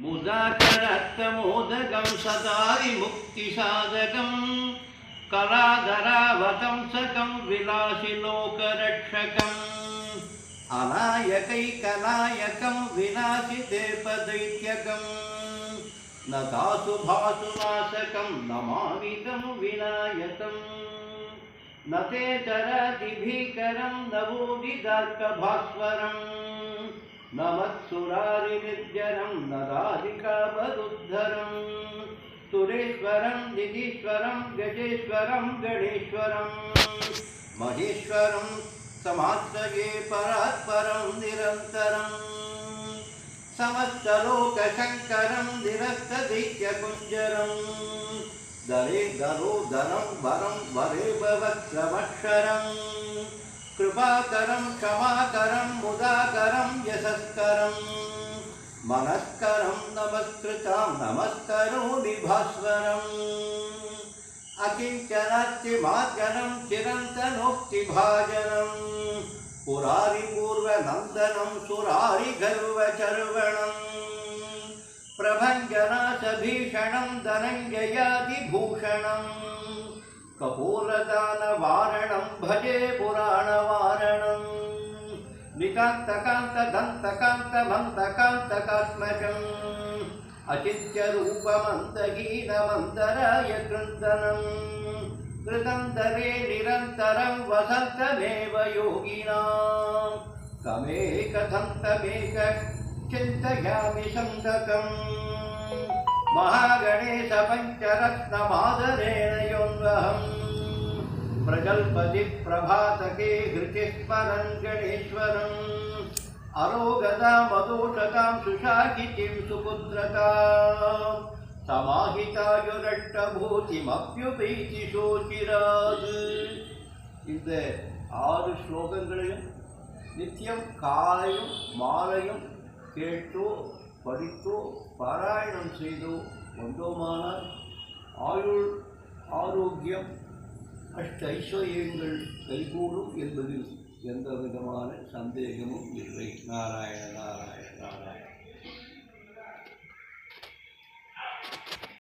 मुदाकरत्तमोदकं सदादि मुक्तिसाधकं कलाधरावतंसकं विलासिलोकरक्षकम्। अनायकैकलायकं विनाशितेपदैत्यकं न दातु भासुनाशकं न मामितं विनायकं। न तेतरादिभिकरं न भूमिदर्कभास्वरम् न मत्सुरारि न राधिकावदुद्धरम् सुरेश्वरं निजीश्वरं गजेश्वरं गणेश्वरम् महेश्वरं समास्तजे परात्परं निरन्तरम् समस्तलोकशङ्करं दशङ्करं दरे दरो दलं वरं वरे भवत्समक्षरम् कृपाकरं क्षमाकरं मुदाकरं यशस्करं। मनस्करं नमस्कृतां नमस्करोमि भास्वरम् अकिञ्चनास्तिमार्जनं चिरन्तनोक्तिभाजनं। पुरारिपूर्वनन्दनं सुरारिगर्वचर्वणम् प्रभञ्जनाशभीषणं धनञ्जयादिभूषणम् कपूरदानवारणं, भजे पुराणवारणम् निकान्तकान्तदन्तकान्तमन्तकान्तकात्मजम् अचिन्त्यरूपमन्तहीनमन्तराय कृन्दनम् कृदन्तरे निरन्तरं वसन्तमेव योगिनां तमेकदन्तमेक चिन्तयामि सन्तकम् महागणेश पञ्चरत्नमादरेण योन्वहम् प्रजल्पति प्रभातके हृतिस्मरन् गणेश्वरम् अरोगतां मदोषतां सुशाकितिं सुपुत्रता சமாஹிதாயுரட்டபூதிமப்யுபைதி சோச்சிராது இந்த ஆறு ஸ்லோகங்களையும் நித்தியம் காலையும் மாலையும் கேட்டோ படித்தோ பாராயணம் செய்தோ வந்தோமானால் ஆயுள் ஆரோக்கியம் அஷ்ட ஐஸ்வர்யங்கள் கைகூடும் என்பதில் எந்த விதமான சந்தேகமும் இல்லை. நாராயண நாராயண நாராயண.